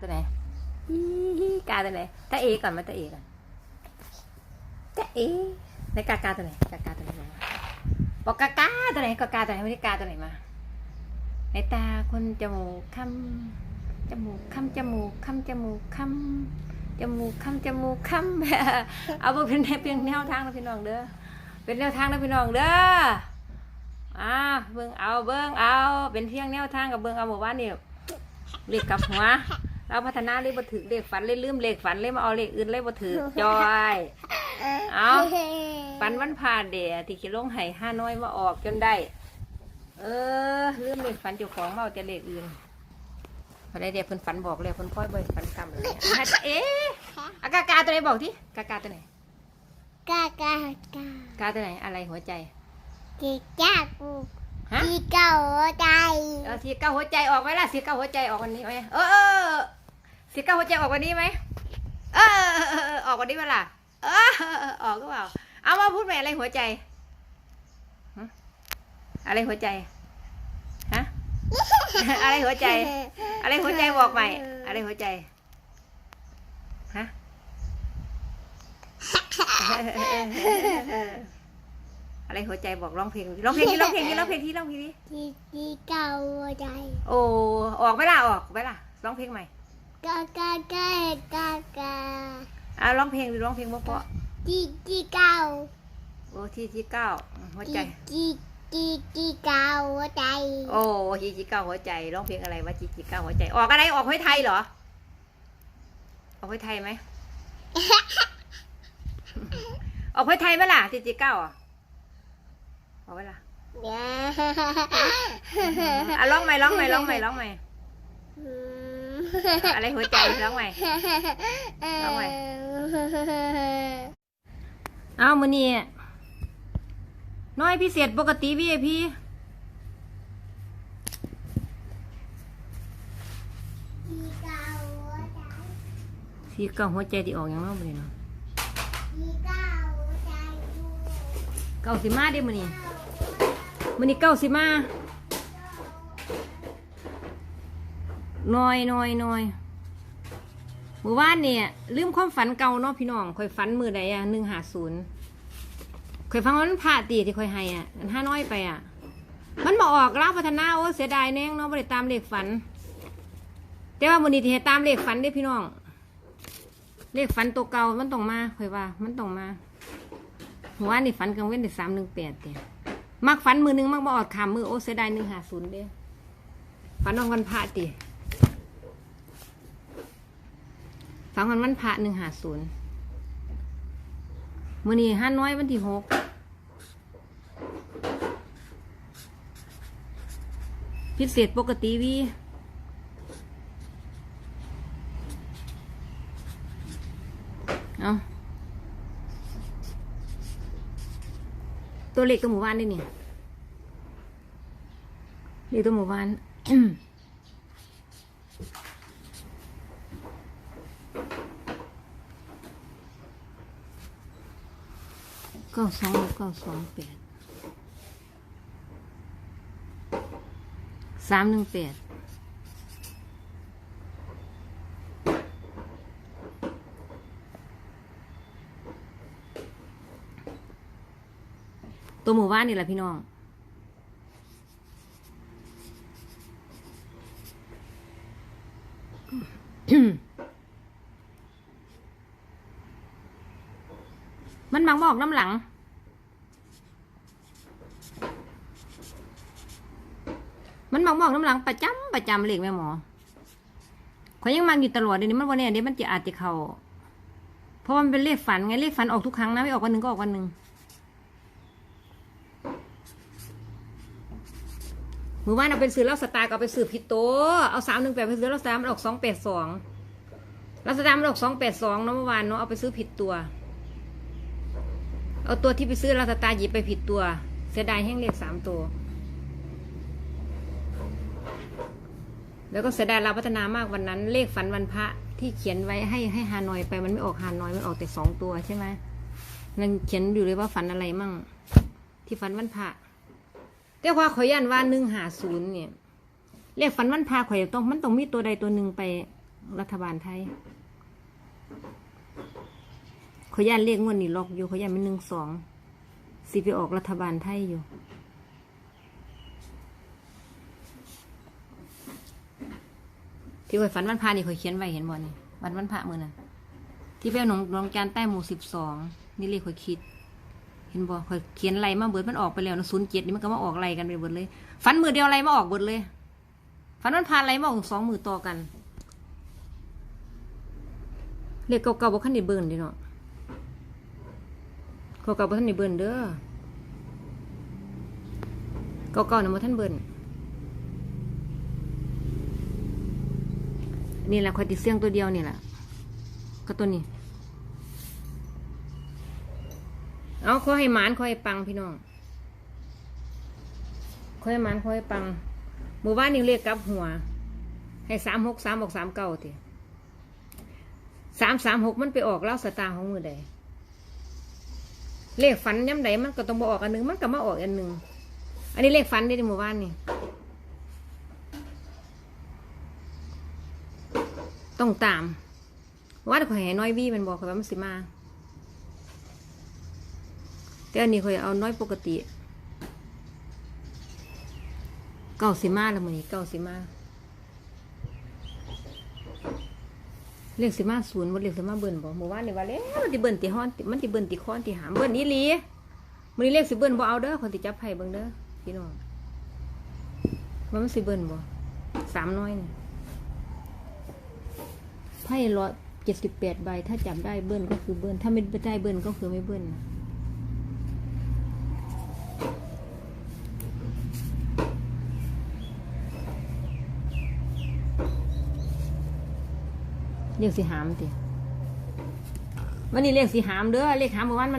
ตัวไหนกาตัวไหนตาเอก่อนมาตาเอก่อนตาเอไหนกากาตัวไหนกากาตัวไหนบอกกากาตัวไหนกากาตัวไหนไม่ได้กาตัวไหนมาในตาคนจมูกคำจมูกคำจมูกคำจมูกคำจมูกคำจมูกคำเอาบ่เป็นแนวเพียงแนวทางนะพี่น้องเด้อเป็นแนวทางนะพี่น้องเด้ออ่าเบิ่งเอาเบิ่งเอา เป็นเพียงแนวทางกับเบิ่งเอาหมู่บ้านนี่เลขกลับหัว เราพัฒนาเลขบ่ถือเลขฝันเลยลืมเลขฝันเลยมาเอาเลขอื่นเลยบ่ถือจอย เอาฝันวันผ่านเดียที่คิดลงไห้ห้าน้อยมาออกจนได้ เออลืมเลขฝันเจ้าของมาเอาแต่เลขอื่นพอได้เดี๋ยวเพิ่นฝันบอกเลยเพิ่นค่อยบ่อยฝันกำเลยอะเอ๊ะอากากาตัวไหนบอกที่กากาตัวไหนกากากากาตัวไหนอะไรหัวใจจีจ้ากูฮะจีเก่าใจเออสีเก้าหัวใจออกไหมล่ะสีเก้าหัวใจออกวันนี้ไหมเออ เออสีเก้าหัวใจออกวันนี้ไหมเออเออเออเออออกวันนี้เปะล่าเออเออเออออกก็เปล่าเอามาพูดใหม่อะไรหัวใจฮะอะไรหัวใจฮะอะไรหัวใจ อะไรหัวใจบอกใหม่ อะไรหัวใจฮะอะไรหัวใจบอกร้องเพลงร้องเพลงที่ร้องเพลงที่ร้องเพลงที่ร้องเพลงที่จีจีเก่าใจ โอ้ออกไหมล่ะออกไหมล่ะร้องเพลงใหม่ กากากากากาอะร้องเพลงหรือร้องเพลงเพราะจีจีเก่าๆโอ้ที่ที่เก้าหัวใจ จีจีจีเก่าใจโอ้จีจีเก้าหัวใจร้องเพลงอะไรวะจีจีเก้าหัวใจ ออกอะไรออกห้วยไทยเหรอ ออกห้วยไทยไหม ออกห้วยไทยไหมล่ะจีจีเก้าอะออกไหมล่ะเนี่ย อะร้องใหม่ร้องใหม่ร้องใหม่ร้องใหม่ อะไรหัวใจร้องใหม่ร้องใหม่เอามือนี่น้อยพิเศษปกติ VIP จีเก่สีเก้าหัวใจที่ออกอย่างน้อยมือนี่เนาะจีเก่าใจเก้าสิมาเด้มือนี่มือนี่เก้าสิมา น้อยน้อยน้อยเมื่อวานเนี่ยลืมความฝันเก่าเนาะพี่น้องคอยฝันมือใดอะหนึ่งหาศูนย์คอยฟังว่ามันผ่าตีที่คอยให้อะห้าน้อยไปอะ มันบอกออกเล่าพัฒนาโอ้เสียดายแน่งเนาะไม่ได้ตามเลขฝัน แต่ว่ามือนี้ที่ให้ตามเลขฝันเด้พี่น้อง เลขฝันตัวเก่ามันต้องมาคอยว่า มันต้องมาหัวนี่ฝันกลางเว้นได้สามหนึ่งแปดเดียมักฝันมือหนึงมักบออดขามมือโอ้เสียดายหนึ่งหาศูนย์เด้ฝันวันวันพระติ ฝันวันวันพระหนึ่งหาศูนย์มื่อนี้ห้าน้อยวันที่หกพิเศษปกติวีเอาตัวเล็กตัวหมู่บ้านได้เนี่ยเล็กตัวหมู่บ้าน เก้าสองเก้าสองแปดสามหนึ่งแปดตัวหมู่บ้านนี่แหละพี่น้องมัันมักบอกน้ำหลัง มันมักบอกน้ำหลังประจำประจำเลยแม่หมอขอยยังมักอยู่ตลอดเดี๋ยวนี้มันวันนี้เดี๋ยวมันจะอาจจะเขาเพราะมันเป็นเลขฝันไงเลขฝันออกทุกครั้งนะไม่ออกวันหนึ่งก็ออกวันหนึ่งมือว่านเอาเป็นซื้อแล้วสตาร์ก็เอาไปซื้อผิดโตวเอาสามหนึ่งแปดไปซื้อแล้วสตาร์มันออกสองแปดสองแล้วสตาร์มันออกสองแปดสองเนาะเมื่อวานเนาะเอาไปซื้อผิดตัว เอาตัวที่ไปซื้อลาสตาหยิบไปผิดตัว เสียดายแห้งเลขสามตัว แล้วก็เสียดายเราพัฒนามากวันนั้น เลขฝันวันพระที่เขียนไว้ให้ให้ฮานอยไปมันไม่ออกฮานอยมันออกแต่สองตัวใช่ไหมนั่นเขียนอยู่เลยว่าฝันอะไรมั่ง ที่ฝันวันพระแต่ว่าขอยันว่าหนึ่งหาศูนย์เนี่ยเลขฝันวันพระข่อยต้องมันต้องมีตัวใดตัวหนึ่งไปรัฐบาลไทย ขอย่านเลขงวดนี้ล็อกอยู่ขอย่านเป็นหนึ่งสองสิไปออกรัฐบาลไทยอยู่ที่ข่อยฝันวันพานี่ข่อยเขียนไว้เห็นบ่นี่วันวันพระมือน่ะที่ไปเอาหนองหนองจานใต้หมู่สิบสองนี่เลขข่อยคิด เห็นบ่ข่อยเขียนไรมาเบิดมันออกไปแล้วนะศูนย์เจ็ดนี่มันก็มาออกไรกันไปเบิดเลยฝันมือเดียวไรมาออกเบิดเลยฝันวันพาไรมาออกสองมือต่อกันเลขเก่าๆบ่คันได้เบิ่นดิเนาะ เก่าๆบ่ทันได้เบิ่นเด้อเก่าๆนะบ่ทันเบิ่นนี่แหละข่อยติเสียงตัวเดียวนี่แหละก็ตัวนี้ เอาขอให้หมานขอให้ปังพี่น้องขอให้หมานขอให้ปังหมู่บ้านนี่เรียกกลับหัว ให้สามหกสามออกสามเก้าทีสามสามหกมันไปออกเล่าสตาร์ของมือใด เลขฝันย้ำใดมันก็ต้องบออกอันหนึ่งมันก็มาออกอันหนึ่งอันนี้เลขฝันได้ในหมู่บ้านนี่ต้องตามว่าข่อยให้น้อยวี่มันบอกข่อยว่ามันสิมาแต่อันนี้ข่อยเอาน้อยปกติ เก้าสิมาแล้วมื้อนี้เก้าสิมา เรียกสิมาศูนย์บ่เรียกสิมาเบิ่นบ่เมื่อวานนี่ว่าแล้วมันสิเบิ่นติฮ้อนมันสิเบิ่นติค้อนติหามเบิ่นอีหลีมันนี้เรียกสิเบิ่นบ่เอาเด้อคนสิจับไผเบิ่งเด้อพี่น้องว่ามันสิเบิ่นบ่สามน้อยนี่ไพ่ร้อยเจ็ดสิบแปดใบถ้าจับได้เบิ้ลก็คือเบิ้ลถ้าไม่ได้เบิ้ลก็คือไม่เบิ้ลนะ เรียกสีหามติวันนี้เรียกสีหามเด้อเรียกหามเมื่อวานมัน